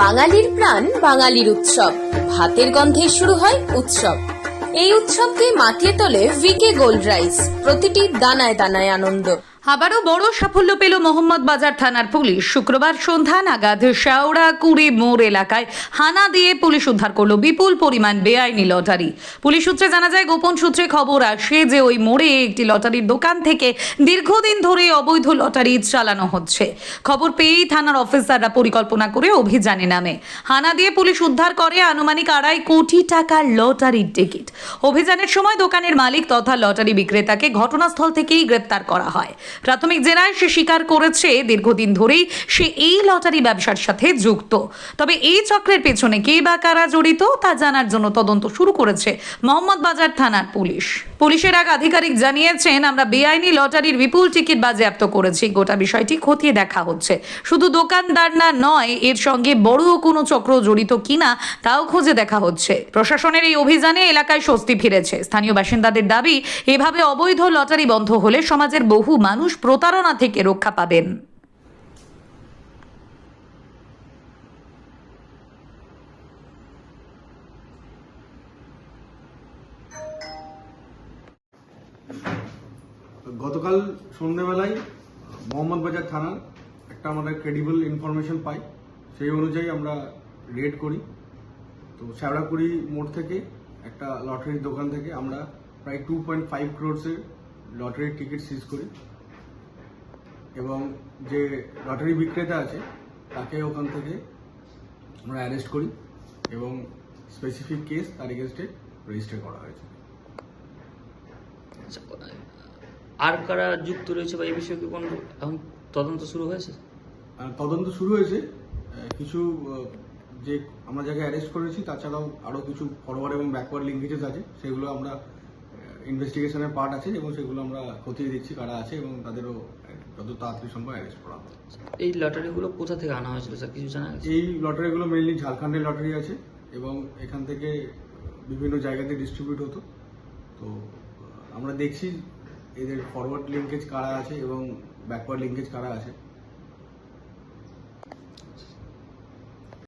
বাঙালির প্রাণ বাঙালির উৎসব। ভাতের গন্ধে শুরু হয় উৎসব। এই উৎসবকে মাতিয়ে তোলে ভিকে গোল্ড রাইস প্রতিটি দানায় দানায় আনন্দ। আবারও বড় সাফল্য পেল মোহাম্মদ বাজার থানার পুলিশ। শুক্রবার সন্ধ্যা নাগাদ শাওড়া কুড়ি মোড় এলাকায় হানা দিয়ে পুলিশ উদ্ধার করল বিপুল পরিমাণ বেআইনি লটারি। পুলিশ সূত্রে জানা যায়, গোপন সূত্রে খবর আসে যে ওই মোড়ে একটি লটারির দোকান থেকে দীর্ঘদিন ধরে অবৈধ লটারি চালানো হচ্ছে। খবর পেয়েই থানার অফিসাররা পরিকল্পনা করে অভিযানে নামে। হানা দিয়ে পুলিশ উদ্ধার করে আনুমানিক আড়াই কোটি টাকার লটারির টিকিট। অভিযানের সময় দোকানের মালিক তথা লটারি বিক্রেতাকে ঘটনাস্থল থেকেই গ্রেপ্তার করা হয়। প্রাথমিক জেরায় সে স্বীকার করেছে, দীর্ঘদিন ধরেই সে এই লটারি ব্যবসার সাথে যুক্ত। তবে এই চক্রের পেছনে কে বা কারা জড়িত তা জানার জন্য তদন্ত শুরু করেছে মোহাম্মদ বাজার থানার পুলিশ। পুলিশের এক আধিকারিক জানিয়েছেন, আমরা বেআইনি লটারির বিপুল টিকিট বাজেয়াপ্ত করেছি। গোটা বিষয়টি খতিয়ে দেখা হচ্ছে। শুধু দোকানদার না, নয়, এর সঙ্গে বড় কোনো চক্র জড়িত কিনা, তাও খুঁজে দেখা হচ্ছে। প্রশাসনের এই অভিযানে এলাকায় স্বস্তি ফিরেছে। স্থানীয় বাসিন্দাদের দাবি, এভাবে অবৈধ লটারি বন্ধ হলে সমাজের বহু মানুষ প্রতারণা থেকে রক্ষা পাবেন। গতকাল সন্ধ্যেবেলায় মোহাম্মদ বাজার থানার একটা আমাদের ক্রেডিবল ইনফরমেশন পাই। সেই অনুযায়ী আমরা রেড করি। তো শ্যাওড়াকুড়ি মোড় থেকে একটা লটারির দোকান থেকে আমরা প্রায় টু পয়েন্ট ফাইভ ক্রোডসের লটারির টিকিট সিজ করি। এবং যে লটারি বিক্রেতা আছে তাকে ওখান থেকে আমরা অ্যারেস্ট করি এবং স্পেসিফিক কেস তার এগেনস্টে রেজিস্টার করা হয়েছে। আচ্ছা, আর কারা যুক্ত রয়েছে বা এই বিষয়ে কি কোনো এখন তদন্ত শুরু হয়েছে? আর তদন্ত শুরু হয়েছে। কিছু যে আমরা যাকে অ্যারেস্ট করেছি তাছাড়াও আরও কিছু ফরওয়ার্ড এবং ব্যাকওয়ার্ড লিঙ্কেজেস আছে। সেগুলো আমরা ইনভেস্টিগেশনের পার্ট আছে এবং সেগুলো আমরা খতিয়ে দিচ্ছি কারা আছে এবং তাদেরও যত তাড়াতাড়ি সম্ভব অ্যারেস্ট করা হবে। এই লটারিগুলো কোথা থেকে আনা হয়েছিল স্যার? কিছু জানা এই লটারিগুলো মেনলি ঝাড়খণ্ডের লটারি আছে এবং এখান থেকে বিভিন্ন জায়গাতে ডিস্ট্রিবিউট হতো। তো আমরা দেখছি এদের ফরওয়ার্ড লিঙ্কেজ কারা আছে এবং ব্যাকওয়ার্ড লিঙ্কেজ কারা আছে?